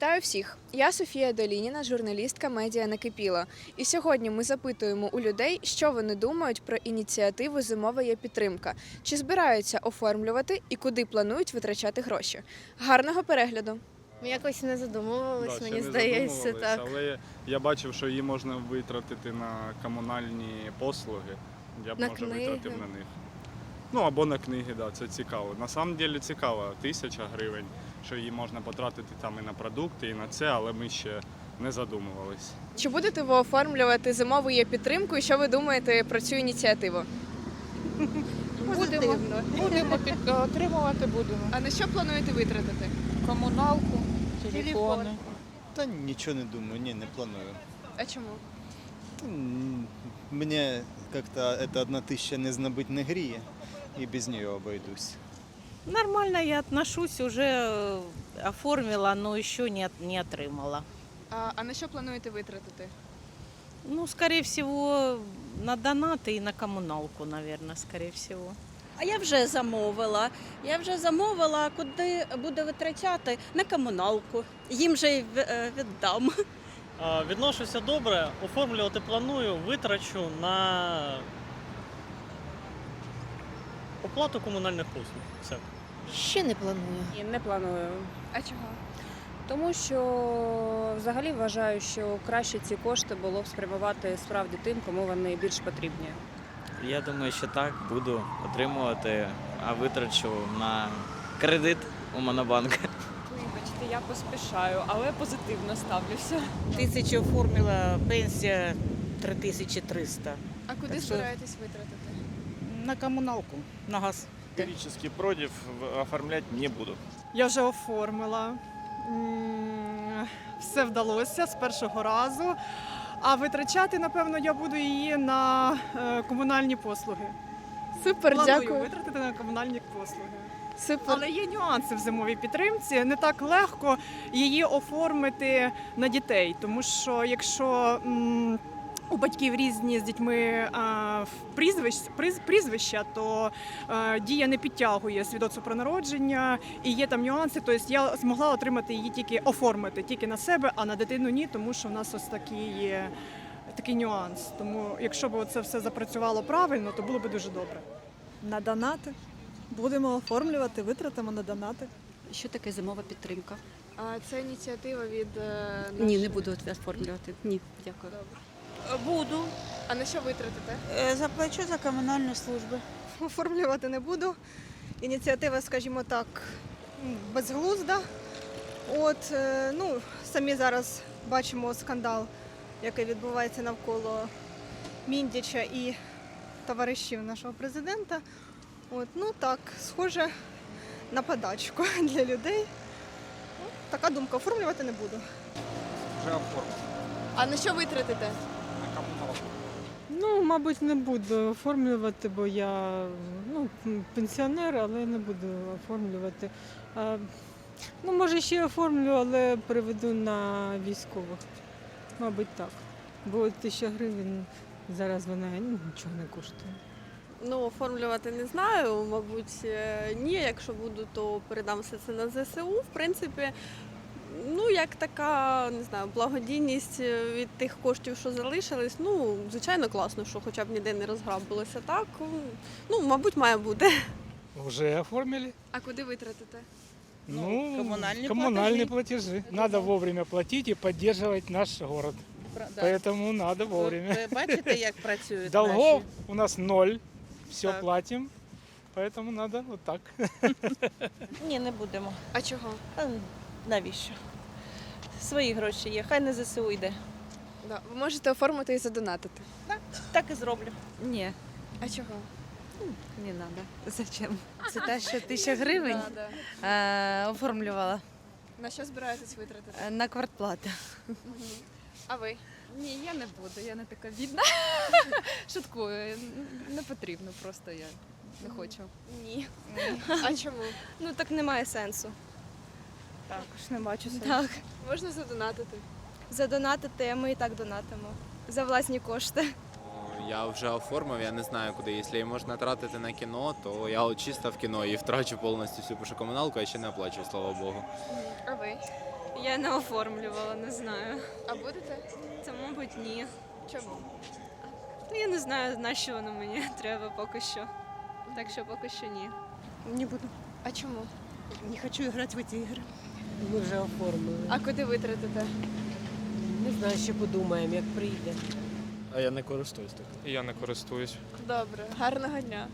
Вітаю всіх! Я Софія Долініна, журналістка медіа Накипіло. І сьогодні ми запитуємо у людей, що вони думають про ініціативу Зимова є підтримка, чи збираються оформлювати і куди планують витрачати гроші. Гарного перегляду! Ми якось не задумувались, Да, мені не здається, так. Але я бачив, що її можна витратити на комунальні послуги. Я б На може книги. витратив на них. Ну або на книги, да, це цікаво. На самом деле цікаво, тисяча гривень, що її можна потратити там і на продукти, і на це, але ми ще не задумувались. Чи будете ви оформлювати зимову є підтримку і що ви думаєте про цю ініціативу? Будемо, будемо підтримувати, будемо. А на що плануєте витратити? Комуналку, телефони. Та нічого не думаю, ні, не планую. А чому? М, Мне как-то эта одна тысяча не знабыть не гріє, і без нее обойдусь. Нормально я отношусь, уже э, оформила, но еще не, от- не отримала. А, а на що плануєте витратити? Ну, скорее всего, на донаты и на коммуналку, наверное, скорее всего. А я вже замовила. Я вже замовила, куди буде витрачати на комуналку. Їм же й в- е, віддам. Відношуся добре, оформлювати планую, витрачу на оплату комунальних послуг. Все. Ще не планую. Ні, не планую. А чого? Тому що взагалі вважаю, що краще ці кошти було б спрямувати справді тим, кому вони більш потрібні. Я думаю, що так буду отримувати, а витрачу на кредит у Монобанк. Вибачте, я поспішаю, але позитивно ставлюся. Тисячу оформила, пенсія 3300. А куди Так що- збираєтесь витратити? На коммуналку, на газ. Категорически против, оформлять не буду. Я вже оформила. Все вдалося з першого разу. А витрачати, напевно, я буду її на е, комунальні послуги. Супер, Планую дякую. витратити на комунальні послуги. Супер. Але є нюанси в зимовій підтримці. Не так легко її оформити на дітей, тому що якщо м, у батьків різні з дітьми а, в прізвищ, приз- прізвища, то а, дія не підтягує свідоцтво про народження, і є там нюанси. Тобто я змогла отримати її тільки оформити тільки на себе, а на дитину ні, тому що в нас ось такий є такий нюанс. Тому якщо б це все запрацювало правильно, то було б дуже добре. На донати. Будемо оформлювати, витратимо на донати. Що таке зимова підтримка? А це ініціатива від е, Ні, не буду оформлювати. Ні, дякую. Буду. А на що витратите? Е, Заплачу за комунальні служби. Оформлювати не буду. Ініціатива, скажімо так, безглузда. От, е, ну, самі зараз бачимо скандал, який відбувається навколо Міндіча і товаришів нашого президента. От, ну так, схоже на подачку для людей. Ну, така думка, оформлювати не буду. Вже оформив. А на що витратите? Ну, мабуть, не буду оформлювати, бо я ну, пенсіонер, але не буду оформлювати. А, ну, може, ще оформлю, але переведу на військових. Мабуть, так. Бо тисяча гривень зараз вона ну, нічого не коштує. Ну, оформлювати не знаю, мабуть, е, ні. Якщо буду, то передам все це на ЗСУ. В принципі, ну як така, не знаю, благодійність е, від тих коштів, що залишились. Ну, звичайно, класно, що хоча б ніде не розграбилося. Так, ну, мабуть, має бути. Уже оформили. А куди витратите? Ну, коммунальные коммунальные платежи. Надо вовремя платить и поддерживать наш город. Поэтому надо вовремя. Ви бачите, як працюють Долгов у нас ноль. Все Так. платим. Поэтому надо вот так. Ні, не будемо. А чого? А навіщо? Свої гроші є, хай не ЗСУ йде. Да. Ви можете оформити і задонатити. Так і зроблю. Ні, А чого? не треба. Зачем? Це те, що тисяча гривень Да, да. е, оформлювала На що збираєтесь витратити? е, на квартплату. А ви? Ні, я не буду, я не така бідна. Шуткую, не потрібно, просто я не хочу. Ні. А чому? Ну так немає сенсу. Також не бачу сенсу. Так, Можна задонатити. задонатити, а ми і так донатимо. За власні кошти. Я вже оформив, я не знаю куди. Якщо її можна тратити на кіно, то я от чисто в кіно і втрачу повністю всю першу комуналку, а ще не оплачую, слава Богу. А ви? Я не оформлювала, не знаю. А будете? Це, мабуть, ні. Чому? Та я не знаю, на що воно мені треба поки що. Так що поки що ні. Не буду. А чому? Не хочу грати в ці ігри. Ми вже оформили. А куди витратите? Не знаю, ще подумаємо, як прийде. А я не користуюсь так? Я не користуюсь. Добре, гарного дня.